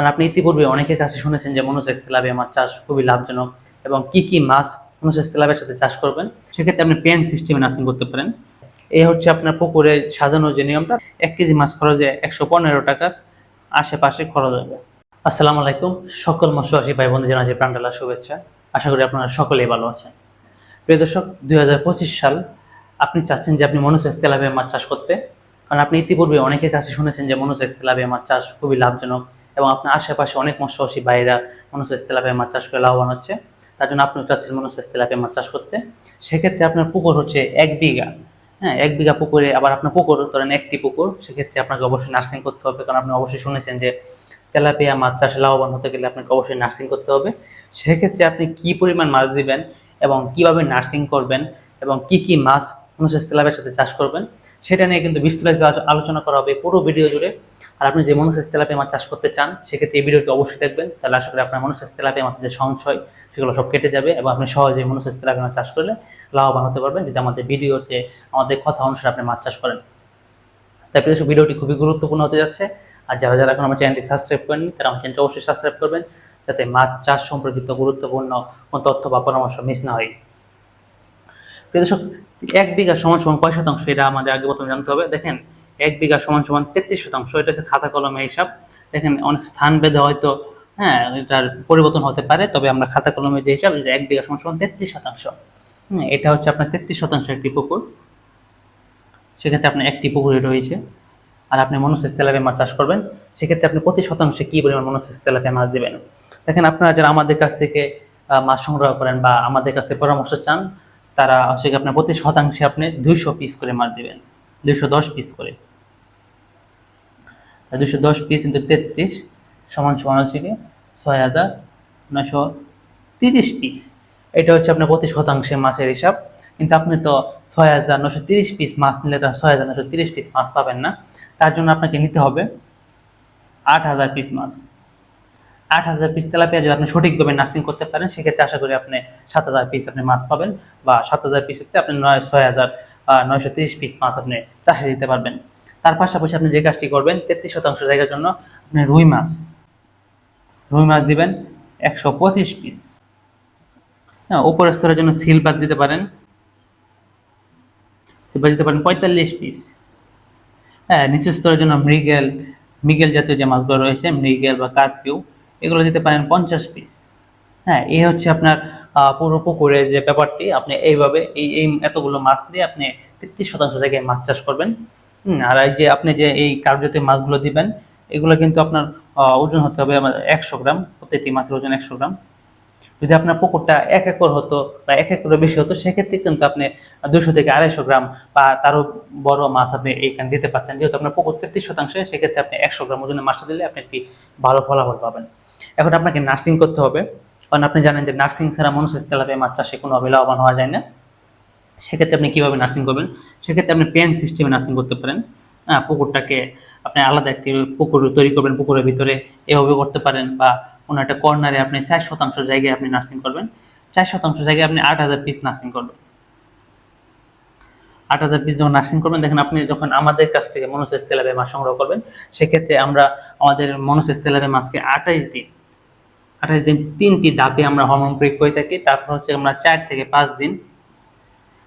কারণ আপনি ইতিপূর্বে অনেকের কাছে শুনেছেন যে মনোসেক্স লাভে মাছ চাষ খুবই লাভজনক এবং কি কি মাছ মনোসেক্স লাভের সাথে চাষ করবেন, সেক্ষেত্রে আপনি পেন সিস্টেমে নার্সিং করতে পারেন। এই হচ্ছে আপনার পুকুরে সাজানোর যে নিয়মটা, এক কেজি মাছ খরচে একশো পনেরো টাকার আশেপাশে খরচ হবে। আসসালামু আলাইকুম, সকল মৎস্যবাসী ভাই বন্ধু জানাচ্ছি প্রাণডালা শুভেচ্ছা। আশা করি আপনারা সকলেই ভালো আছেন। প্রিয় দর্শক, দুই হাজার পঁচিশ সাল আপনি চাচ্ছেন যে আপনি মনোসেক্স তেলাপিয়া মাছ চাষ করতে। কারণ আপনি ইতিপূর্বে অনেকের কাছে শুনেছেন যে মনোসেক্স তেলাপিয়া মাছ চাষ খুবই লাভজনক। এবং আপনার আশেপাশে অনেক মৎস্যবাসী ভাইরা মনোসেক্স তেলাপিয়া মাছ চাষ করে লাভবান হচ্ছে। তার জন্য আপনিও চাচ্ছেন মনোসেক্স তেলাপিয়া মাছ চাষ করতে। সেক্ষেত্রে আপনার পুকুর হচ্ছে এক বিঘা। হ্যাঁ এক বিঘা পুকুরে আবার আপনার পুকুর, ধরেন একটি পুকুর, সেক্ষেত্রে আপনাকে অবশ্যই নার্সিং করতে হবে। কারণ আপনি অবশ্যই শুনেছেন যে তেলাপিয়া মাছ চাষে লাভবান হতে গেলে আপনাকে অবশ্যই নার্সিং করতে হবে। সেক্ষেত্রে আপনি কি পরিমাণ মাছ দিবেন এবং কীভাবে নার্সিং করবেন এবং কি কি মাছ মনুষ্য তেলাপিয়ার সাথে চাষ করবেন, সেটা নিয়ে কিন্তু বিস্তারিত আলোচনা করা হবে পুরো ভিডিও জুড়ে। আর আপনি যে মনুষ্য তেলাপিয়া মাছ চাষ করতে চান, সেক্ষেত্রে এই ভিডিওটি অবশ্যই দেখবেন। তাহলে আশা করি আপনার মনুষ্য তেলাপিয়া মাছের যে সংশয়, সেগুলো সব কেটে যাবে এবং আপনি সহজে মনুষ্য তেলাপিয়া মাছ চাষ করলে লাভবান হতে পারবেন। যদি আমাদের ভিডিওতে, আমাদের কথা অনুসারে আপনি মাছ চাষ করেন। তাই প্রিয় ভিডিওটি খুবই গুরুত্বপূর্ণ হতে যাচ্ছে। আর যারা যারা এখন আমার চ্যানেলটি সাবস্ক্রাইব করেননি, তারা আমার চ্যানেলটি অবশ্যই সাবস্ক্রাইব করবেন, যাতে মাছ চাষ সম্পর্কিত গুরুত্বপূর্ণ কোনো তথ্য বা পরামর্শ মিস না হয়। প্রিয় দর্শক, এক বিঘা সমান সমান কয় শতাংশ? এটা আমাদের আগে প্রথমে জানতে হবে। দেখেন এক বিঘা সমান সমান তেত্রিশ শতাংশ। এটা হচ্ছে খাতা কলমে হিসাব। দেখেন অনেক স্থান ভেদে হয়তো হ্যাঁ এটার পরিবর্তন হতে পারে তবে আমরা খাতা কলমে যে হিসাব এক বিঘা সমান সমান তেত্রিশ শতাংশ। হুম, এটা হচ্ছে আপনার তেত্রিশ শতাংশ একটি পুকুর। সেক্ষেত্রে আপনার একটি পুকুরে রয়েছে। আর আপনি মনোসেস তেলাপিয়া মাছ চাষ করবেন। সেক্ষেত্রে আপনি প্রতি শতাংশে কী পরিমাণ মনোসেস তেলাপিয়া মাছ দেবেন? দেখেন আপনারা যারা আমাদের কাছ থেকে মাছ সংগ্রহ করেন বা আমাদের কাছে পরামর্শ চান তারা হচ্ছে আপনার প্রতি শতাংশে আপনি দুইশো পিস করে মাছ দেবেন। দুইশো দশ পিস করে। দুশো দশ পিস ইন্টু তেত্রিশ সমান সমান হচ্ছে কি? ছয় হাজার নয়শো তিরিশ পিস এটা হচ্ছে আপনার প্রতি শতাংশে মাছের হিসাব। কিন্তু আপনি তো ছয় হাজার নশো তিরিশ পিস মাছ নিলে তো ছয় হাজার নশো তিরিশ পিস মাছ পাবেন না। তার জন্য আপনাকে নিতে হবে আট হাজার পিস মাছ। আট হাজার পিস তেলাপিয়া যদি আপনি সঠিকভাবে নার্সিং করতে পারেন, সেক্ষেত্রে আশা করি আপনি সাত হাজার পিস আপনি মাছ পাবেন বা সাত হাজার পিসেতে আপনি নয়, ছয় হাজার নয়শো তিরিশ পিস মাছ আপনি চাষে দিতে পারবেন। তার পাশাপাশি আপনি যে কাজটি করবেন, তেত্রিশ শতাংশ জায়গার জন্য আপনি রুই মাছ রুই মাছ দিবেন একশো পঁচিশ পিস হ্যাঁ উপরের স্তরের জন্য সিলভার দিতে পারেন। সিলভার দিতে পারেন পঁয়তাল্লিশ পিস হ্যাঁ নিচের স্তরের জন্য মৃগেল মৃগেল জাতীয় যে মাছগুলো রয়েছে, মৃগেল বা কার্পিউ, এগুলো দিতে পারেন পঞ্চাশ পিস হ্যাঁ এই হচ্ছে আপনার পুরো পুকুরের যে ব্যাপারটি, আপনি এইভাবে এই এই এতগুলো মাছ দিয়ে আপনি তেত্রিশ শতাংশ জায়গায় মাছ চাষ করবেন। আর এই যে আপনি যে এই কার্যজাতীয় মাছগুলো দিবেন, এগুলো কিন্তু আপনার ওজন হতে হবে একশো গ্রাম প্রত্যেকটি মাছের ওজন একশো গ্রাম। যদি আপনার পুকুরটা এক একর হতো বা এক একরের বেশি হতো, সেক্ষেত্রে কিন্তু আপনি দুশো থেকে আড়াইশো গ্রাম বা তারও বড় মাছ আপনি এইখানে দিতে পারতেন। যেহেতু আপনার পুকুর তেত্রিশ শতাংশে, সেক্ষেত্রে আপনি একশো গ্রাম ওজনের মাছটা দিলে আপনি একটি ভালো ফলাফল পাবেন। এখন আপনাকে নার্সিং করতে হবে। কারণ আপনি জানেন যে নার্সিং ছাড়া মানুষের তেলাপে মাছ চাষে কোনোভাবে লাভবান হওয়া যায় না। সেক্ষেত্রে আপনি কীভাবে নার্সিং করবেন? সেক্ষেত্রে আপনি পেন সিস্টেমে নার্সিং করতে পারেন। পুকুরটাকে আপনি আলাদা একটি পুকুর তৈরি করবেন, পুকুরের ভিতরে এভাবে করতে পারেন বা কোনো একটা কর্নারে আপনি চার শতাংশ জায়গায় আপনি নার্সিং করবেন। চার শতাংশ জায়গায় আপনি আট হাজার পিস নার্সিং করবেন। আট হাজার পিস যখন নার্সিং করবেন, দেখেন আপনি যখন আমাদের কাছ থেকে মনোসেস তেলাবে মাছ সংগ্রহ করবেন, সেক্ষেত্রে আমরা আমাদের মনোসেস তেলাবে মাছকে আঠাইশ দিন আঠাইশ দিন তিনটি ধাপে আমরা হরমোন প্রয়োগ করে থাকি। তারপর হচ্ছে আমরা চার থেকে পাঁচ দিন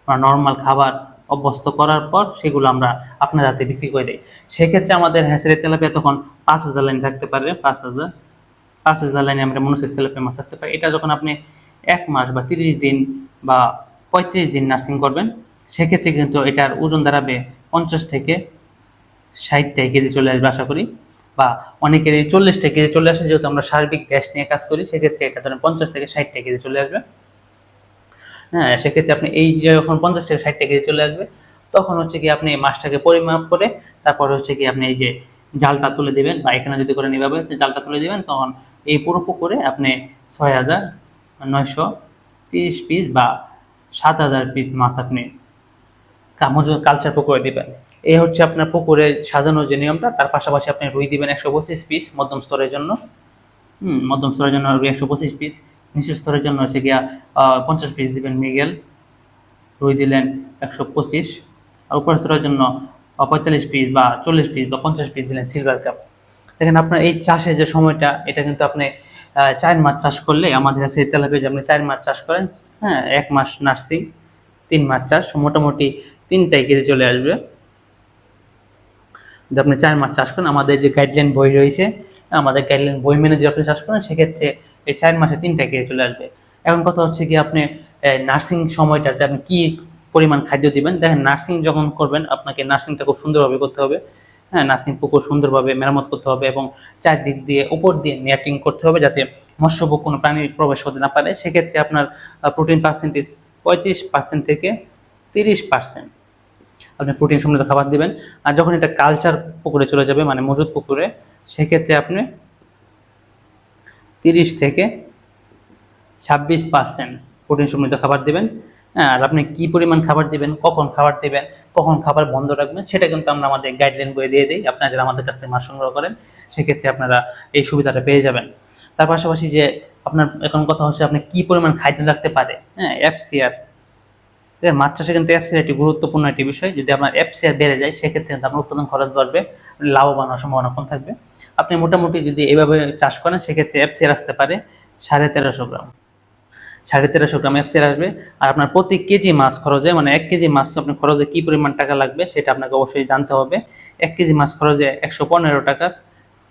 আমরা নর্মাল খাবার অভ্যস্ত করার পর সেগুলো আমরা আপনার হাতে বিক্রি করে দিই। সেক্ষেত্রে আমাদের হ্যাঁসের তেলাপিয়া তখন পাঁচ হাজার লাইন থাকতে পারে, পাঁচ হাজার। পাঁচ হাজার লাইনে আমরা মনোসেস তেলাপিয়া মাছ থাকতে পারি। এটা যখন আপনি এক মাস বা তিরিশ দিন বা পঁয়ত্রিশ দিন নার্সিং করবেন, সেক্ষেত্রে কিন্তু এটার ওজন দাঁড়াবে পঞ্চাশ থেকে ষাটটা কেজি চলে আসবে আশা করি। বা অনেকের চল্লিশটা কেজি চলে আসে, যেহেতু আমরা সার্বিক গ্যাস নিয়ে কাজ করি, সেক্ষেত্রে এটা ধরেন পঞ্চাশ থেকে ষাটটা কেজি চলে আসবে। হ্যাঁ সেক্ষেত্রে আপনি এই যখন পঞ্চাশ থেকে ষাট কেজি চলে আসবে, তখন হচ্ছে কি আপনি মাছটাকে পরিমাপ করে তারপর হচ্ছে কি আপনি এই যে জালটা তুলে দেবেন বা এখানে যদি করে নিভাবে জালটা তুলে দেবেন, তখন এই পুরো পুকুরে আপনি ছয় হাজার নয়শো তিরিশ পিস বা সাত হাজার পিস মাছ আপনি কালচার পুকুরে দিবেন। এই হচ্ছে আপনার পুকুরে সাজানোর যে নিয়মটা, তার পাশাপাশি আপনি রুই দিবেন একশো পঁচিশ পিস মধ্যম স্তরের জন্য। হুম, মধ্যম স্তরের জন্য রুই একশো পঁচিশ পিস নিচু স্তরের জন্য হচ্ছে গিয়া পঞ্চাশ পিস দিবেন মিগেল। রুই দিলেন একশো পঁচিশ। আর উপর স্তরের জন্য পঁয়তাল্লিশ পিস বা চল্লিশ পিস বা পঞ্চাশ পিস দিলেন সিলভার কাপ দেখেন আপনার এই চাষের যে সময়টা, এটা কিন্তু আপনি চার মাস চাষ করলে আমাদের কাছে তেলাপিয়া যে আপনি চার মাস চাষ করেন হ্যাঁ এক মাস নার্সিং, তিন মাস চাষ, মোটামুটি তিনটাই কেজি চলে আসবে। যদি আপনি চার মাস চাষ করেন, আমাদের যে গাইডলাইন বই রয়েছে, আমাদের গাইডলাইন বই মেনে যদি আপনি চাষ করেন, সেক্ষেত্রে এই চার মাসে তিনটা কেজি চলে আসবে। এখন কথা হচ্ছে কি, আপনি নার্সিং সময়টাতে আপনি কি পরিমাণ খাদ্য দিবেন? দেখেন নার্সিং যখন করবেন, আপনাকে নার্সিংটা খুব সুন্দরভাবে করতে হবে। হ্যাঁ নার্সিং পুকুর সুন্দরভাবে মেরামত করতে হবে এবং চারদিক দিয়ে, উপর দিয়ে নেটিং করতে হবে যাতে মৎস্যভোগ কোনো প্রাণী প্রবেশ করতে না পারে। সেক্ষেত্রে আপনার প্রোটিন পার্সেন্টেজ পঁয়ত্রিশ পার্সেন্ট থেকে তিরিশ পার্সেন্ট আপনি প্রোটিন সমৃদ্ধ খাবার দিবেন। আর যখন এটা কালচার পুকুরে চলে যাবে মানে মজুদ পুকুরে, সেক্ষেত্রে আপনি তিরিশ থেকে ছাব্বিশ পার্সেন্ট প্রোটিন সমৃদ্ধ খাবার দিবেন। আর আপনি কি পরিমাণ খাবার দিবেন, কখন খাবার দিবেন, কখন খাবার বন্ধ রাখবেন, সেটা কিন্তু আমরা আমাদের গাইডলাইন বই দিয়ে দিই। আপনারা যারা আমাদের কাছ থেকে মাছ সংগ্রহ করেন, সেক্ষেত্রে আপনারা এই সুবিধাটা পেয়ে যাবেন। তার পাশাপাশি যে আপনার এখন কথা হচ্ছে আপনি কি পরিমাণ খাদ্য লাগতে পারে হ্যাঁ এফসিআর মাছ চাষে কিন্তু এফসিআর একটি গুরুত্বপূর্ণ একটি বিষয়। যদি আপনার এফসিআর বেড়ে যায়, সেক্ষেত্রে কিন্তু আপনার উৎপাদন খরচ বাড়বে, লাভবান হওয়ার সম্ভাবনা কম থাকবে। আপনি মোটামুটি যদি এভাবে চাষ করেন, সেক্ষেত্রে এফসিআর আসতে পারে সাড়ে তেরোশো গ্রাম। সাড়ে তেরোশো গ্রাম এফসিআর আসবে। আর আপনার প্রতি কেজি মাছ খরচে মানে এক কেজি মাছ আপনার খরচে কি পরিমাণ টাকা লাগবে, সেটা আপনাকে অবশ্যই জানতে হবে। এক কেজি মাছ খরচে একশো পনেরো টাকার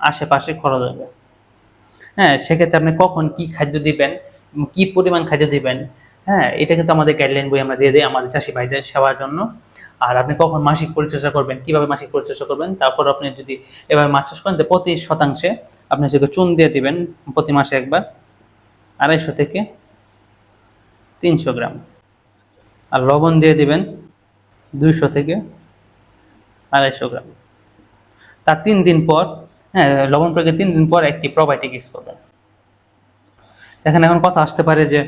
আশেপাশে খরচ হবে। হ্যাঁ সেক্ষেত্রে আপনি কখন কি খাদ্য দিবেন, কি পরিমাণ খাদ্য দিবেন হ্যাঁ এটা কিন্তু আমাদের গাইডলাইন বই আমরা দিয়ে দিই আমাদের চাষি ভাইদের সেবার জন্য। আর আপনি কখন মাসিক পরিচর্যা করবেন, কীভাবে মাসিক পরিচর্যা করবেন, তারপর আপনি যদি এভাবে মাছ চাষ করেন প্রতি শতাংশে আপনি সেকে চুন দিয়ে দিবেন, প্রতি মাসে একবার আড়াইশো থেকে তিনশো গ্রাম। আর লবণ দিয়ে দিবেন দুইশো থেকে আড়াইশো গ্রাম। তার তিন দিন পর হ্যাঁ লবণ প্রয়োগের তিন দিন পর একটি প্রোবায়োটিক ইউজ করবেন। দেখেন, এখন কথা আসতে পারে যে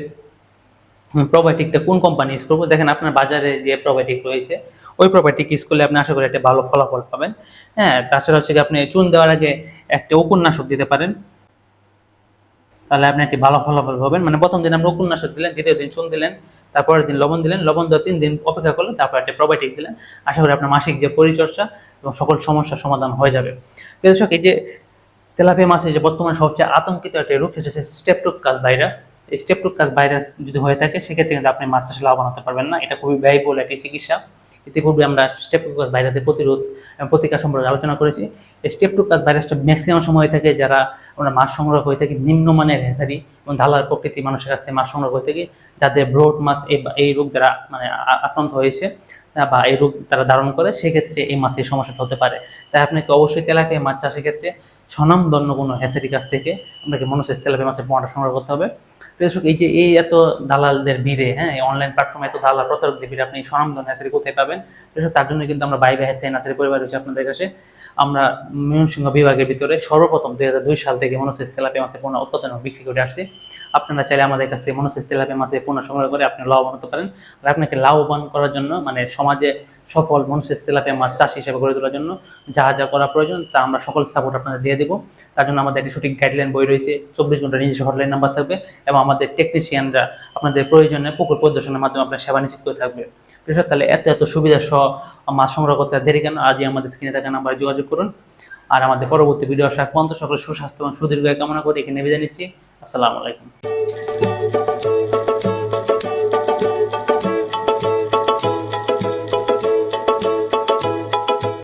প্রোবায়োটিকটা কোন কোম্পানি ইউজ করব? দেখেন আপনার বাজারে যে প্রোবায়োটিক রয়েছে, ওই প্রোবায়োটিক ইউজ করলে আপনি আশা করি একটা ভালো ফলাফল পাবেন। হ্যাঁ তাছাড়া হচ্ছে কি আপনি চুন দেওয়ার আগে একটা উপন্যাসক দিতে পারেন। তাহলে আপনি একটি ভালো ফলাফল পাবেন। মানে প্রথম দিন আমরা উপন্যাসক দিলেন, দ্বিতীয় দিন চুন দিলেন, তারপরের দিন লবণ দিলেন, লবণ দেওয়া তিন দিন অপেক্ষা করলেন, তারপর একটা প্রোবায়োটিক দিলেন। আশা করি আপনার মাসিক যে পরিচর্যা এবং সকল সমস্যার সমাধান হয়ে যাবে। দর্শক, এই যে তেলাপিয়া মাছে যে বর্তমানে সবচেয়ে আতঙ্কিত একটা রোগ, সেটা হচ্ছে স্টেপটোকাস ভাইরাস স্টেপটোকাস ভাইরাস যদি হয়ে থাকে, সেক্ষেত্রে কিন্তু আপনি মাছ চাষে লাভবান হতে পারবেন না। এটা খুবই ব্যয়বহুল একটি চিকিৎসা। ইতিপূর্বে আমরা স্টেপটোকাস ভাইরাসের প্রতিরোধ এবং প্রতিকার সম্পর্কে আলোচনা করেছি। স্টেপটোকাস ভাইরাসটা ম্যাক্সিমাম সময় থাকে যারা আমরা মাছ সংগ্রহ হয়ে থাকি, নিম্নমানের হেসারি এবং ঢালার প্রকৃতি মানুষের কাছ থেকে মাছ সংগ্রহ হয়ে থাকে, যাদের ব্রড মাছ এই রোগ দ্বারা মানে আক্রান্ত হয়েছে বা এই রোগ তারা ধারণ করে, সেক্ষেত্রে এই মাছের সমস্যাটা হতে পারে। তাই আপনাকে অবশ্যই তেলাপিয়া মাছ চাষের ক্ষেত্রে স্বনামধন্য কোনো হ্যাচারির কাছ থেকে আপনাকে মনোসেস তেলাপি মাছের পোনাটা সংগ্রহ করতে হবে। প্রেসক এই যে এই এত দালালদের ভিড়ে হ্যাঁ এই অনলাইন প্ল্যাটফর্মে এত দালাল, প্রতারকদের ভিড়ে আপনি স্বনামধন্য হ্যাচারি কোথায় পাবেন? প্রেসক তার জন্য কিন্তু আমরা বাইবে হ্যাচারি নাসারি পরিবার রয়েছে আপনাদের কাছে। আমরা ময়মনসিংহ বিভাগের ভিতরে সর্বপ্রথম দুই হাজার দুই সাল থেকে মনোসেস তেলাপি মাছের পণ্য উৎপাদন বিক্রি করে আসছি। আপনারা চাইলে আমাদের কাছ থেকে মনোসেস তেলাপিয়া মাছের পণ্য সংগ্রহ করে আপনি লাভবান হতে পারেন। আর আপনাকে লাভবান করার জন্য মানে সমাজে সফল মনোসেস তেলাপিয়া মাছ চাষ হিসেবে গড়ে তোলার জন্য যা যা করা প্রয়োজন, তা আমরা সকল সাপোর্ট আপনাদের দিয়ে দেবো। তার জন্য আমাদের একটি সঠিক গাইডলাইন বই রয়েছে, চব্বিশ ঘণ্টা নিজস্ব হটলাইন নাম্বার থাকবে এবং আমাদের টেকনিশিয়ানরা আপনাদের প্রয়োজনে পুকুর প্রদর্শনের মাধ্যমে আপনার সেবা নিশ্চিত করে থাকবে। কৃষক তাহলে এত এত সুবিধা সহ মাছ সংগ্রহ করতে দেরি কেন? আজই আমাদের স্ক্রিনে থাকা নাম্বারে যোগাযোগ করুন। আর আমাদের পরবর্তী ভিডিও আসা পর্যন্ত সকলের সুস্বাস্থ্য এবং সুদীর্ঘ কামনা করে এখানে বিদায় নিচ্ছি। আসসালামু আলাইকুম।